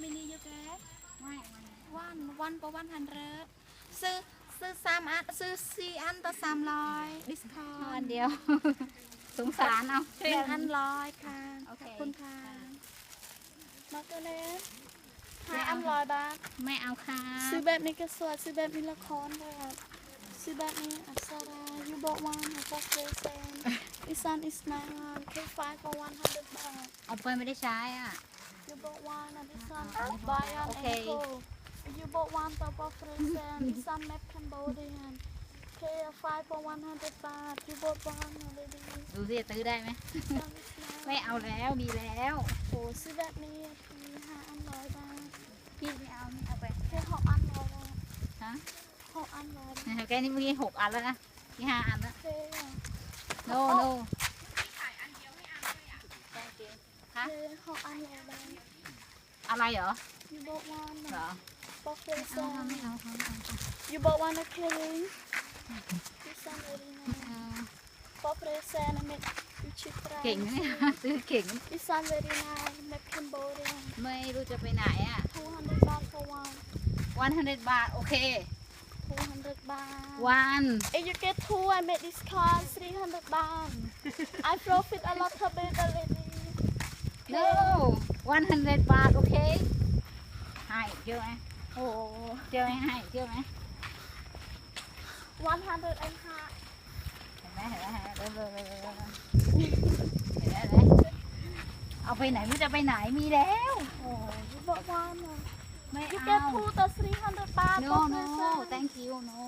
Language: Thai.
how many you get ไม่ one one for one hundred ซื้อซื้อสามอันซื้อสี่อันต่อสามร้อย discount อันเดียว สงสารเอาหนึ่งอันร้อยค่ะโอเคขอบคุณค่ะมาเกเนสห้าอันร้อยบาทไม่เอาค่ะ ซื้อแบบนี้ก็สวยซื้อแบบนี้ละครด้วยครับซื้อแบบนี้อักษรายูบอกวันของพวกเฟซนอิซันอิสมาเคไฟก็วันฮันเดบาทเอาไปไม่ได้ใช้อะ ยูบอกวันอันอิซันบายอันโอเอเคโกยูบอกวันต่อพวกเฟซนอิซันแมปแคนโบเดียนเคไฟก็วันฮันเดบาทยูบอกวันอะไรดีดูสิตื้อได้ไหมซันอิสมาไม่เอาแล้วมีแล้ว โอ้ซื้อแบบนี้ทีห้าอันร้อยบาทพี่ไม่เอาไม่เอาไปแค่หกอันร้อยบาทฮะหกอันร้อยบาทแกนี่เมื่อกี้หกอันแล้วนะที่ห้าอันแล้วเท่อะ no no ะ เท่หกอันร้อยบาท อะไรเหรอ ยูบอกวัน เหรอ บอกเฟซ เอา น ไม่เอาเขาไม่เอา ยูบอกวันนะเคลิงยูซันเอรินา เอา บอกเฟซนนะเมกยูชิตรา เก่งนะเนี่ยซื้อเก่ง ยูซันเอรินาเมกคัมโบเดีย ไม่รู้จะไปไหนอ่ะ 200 baht for one วันฮันเดบาทโอเค 200 baht วัน if you get two I make discount 300 baht I profit a lot of it already no วันฮันเดบาท โอเค ให้เยอะไหมโอ้เยอะไหมให้เยอะไหม100 and half เห็นไหมเห็นไหมเห็นไหมเร็วเร็วเร็วเร็วเร็วเห็นไหมเห็นไหมเอาไปไหนไม่รู้จะไปไหนมีแล้วโอ้ยูบอกวันอะไม่ You เอา get two the 300 baht no for no present. thank you no